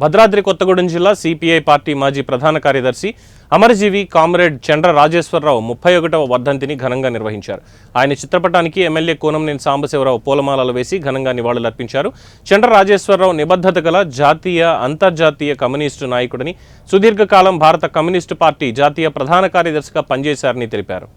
భద్రాద్రి కొత్తగూడెం జిల్లా CPI party మాజీ ప్రధాన కార్యదర్శి అమరజీవి కామ్రేడ్ చండ్ర రాజేశ్వరరావు ముప్పై ఒకటవ వర్ధంతిని ఘనంగా నిర్వహించారు. ఆయన చిత్రపటానికి ఎమ్మెల్యే కోనంనేని సాంబశివరావు పూలమాలలు వేసి ఘనంగా నివాళులర్పించారు. చండ్ర రాజేశ్వరరావు నిబద్ధత గల జాతీయ అంతర్జాతీయ కమ్యూనిస్టు నాయకుడని సుదీర్ఘకాలం భారత కమ్యూనిస్టు పార్టీ జాతీయ ప్రధాన కార్యదర్శిగా పనిచేశారని తెలిపారు.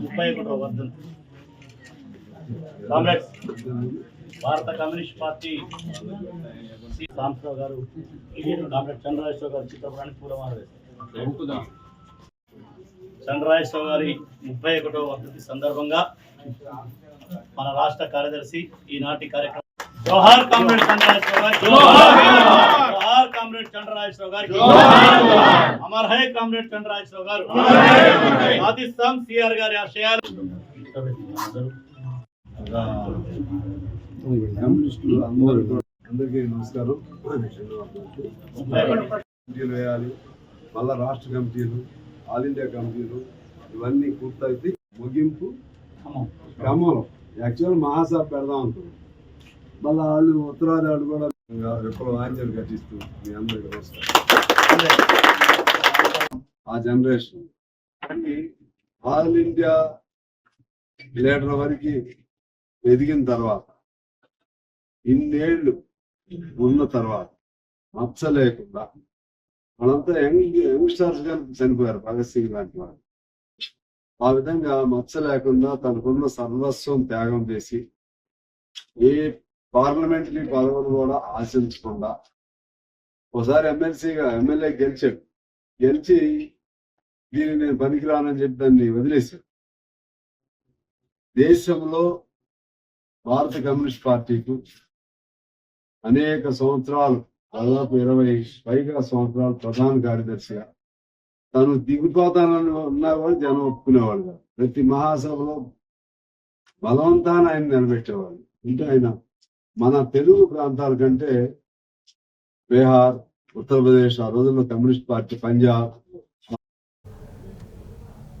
ముప్పై ఒకటో వర్ధంతి కామ్రేడ్స్ భారత కమ్యూనిస్ట్ పార్టీ సి. గారు కామ్రేడ్ చంద్రరాజేశ్వర గారు చిత్రపటానికి పూలమాల వేశారు చంద్రరాజేశ్వర గారి ముప్పై ఒకటో వర్ధంతి సందర్భంగా మన రాష్ట్ర కార్యదర్శి ఈనాటి కార్యక్రమం జోహార్ కామ్రేడ్ జోహార్ అమర్ హై కామ్రేడ్ గారు. సిఆర్ ఆశయాలు. అందరికీ నమస్కారం. కమిటీలు వేయాలి మళ్ళా రాష్ట్ర కమిటీలు ఆల్ ఇండియా కమిటీలు ఇవన్నీ పూర్తయితే ముగింపు క్రమం యాక్చువల్ మహాసభ పెడదాం అనుకున్నాం. మళ్ళీ వాళ్ళు ఉత్తరాది వాళ్ళు కూడా విప్లవ ఆంజలు ఘటిస్తూ మీ అందరికీ నమస్కారం. ఆ జనరేషన్ ఆల్ ఇండియా లీడర్ వరకు ఎదిగిన తర్వాత ఇన్నేళ్ళు ఉన్న తర్వాత మచ్చ లేకుండా వాళ్ళంతా యంగ్ యంగ్స్టర్స్గా చనిపోయారు భగత్ సింగ్ లాంటి వాళ్ళు. ఆ విధంగా మచ్చ లేకుండా తనకున్న సర్వస్వం త్యాగం చేసి ఏ పార్లమెంటరీ పదవులు కూడా ఆశించకుండా ఒకసారి ఎమ్మెల్సీగా ఎమ్మెల్యే గెలిచాడు. గెలిచి దీన్ని నేను పనికిరానని చెప్పి దాన్ని వదిలేశాడు. దేశంలో భారత కమ్యూనిస్ట్ పార్టీకు అనేక సంవత్సరాలు దాదాపు ఇరవై పైగా సంవత్సరాలు ప్రధాన కార్యదర్శిగా తను దిగిపోతానని ఉన్నా కూడా జనం ఒప్పుకునేవాళ్ళు ప్రతి మహాసభలో బలవంతాన్ని ఆయన నిలబెట్టేవాళ్ళు. అంటే ఆయన మన తెలుగు ప్రాంతాల కంటే బీహార్ ఉత్తరప్రదేశ్ ఆ రోజుల్లో కమ్యూనిస్ట్ పార్టీ పంజాబ్